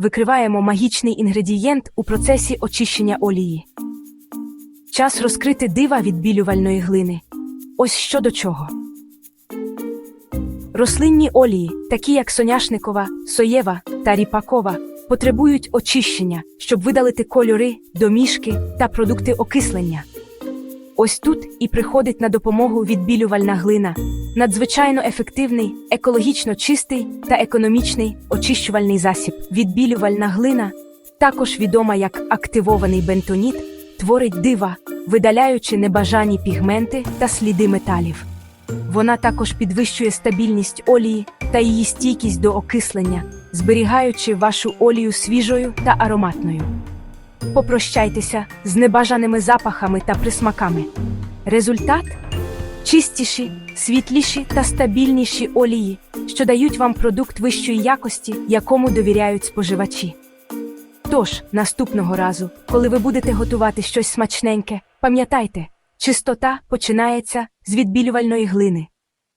викриваємо магічний інгредієнт у процесі очищення олії. Час розкрити дива відбілювальної глини. Ось що до чого. Рослинні олії, такі як соняшникова, соєва та ріпакова, потребують очищення, щоб видалити кольори, домішки та продукти окислення. Ось тут і приходить на допомогу відбілювальна глина, надзвичайно ефективний, екологічно чистий та економічний очищувальний засіб. Відбілювальна глина, також відома як активований бентоніт, творить дива, видаляючи небажані пігменти та сліди металів. Вона також підвищує стабільність олії та її стійкість до окислення, зберігаючи вашу олію свіжою та ароматною. Попрощайтеся з небажаними запахами та присмаками. Результат чистіші, світліші та стабільніші олії, що дають вам продукт вищої якості, якому довіряють споживачі. Тож, наступного разу, коли ви будете готувати щось смачненьке, пам'ятайте, чистота починається з відбілювальної глини.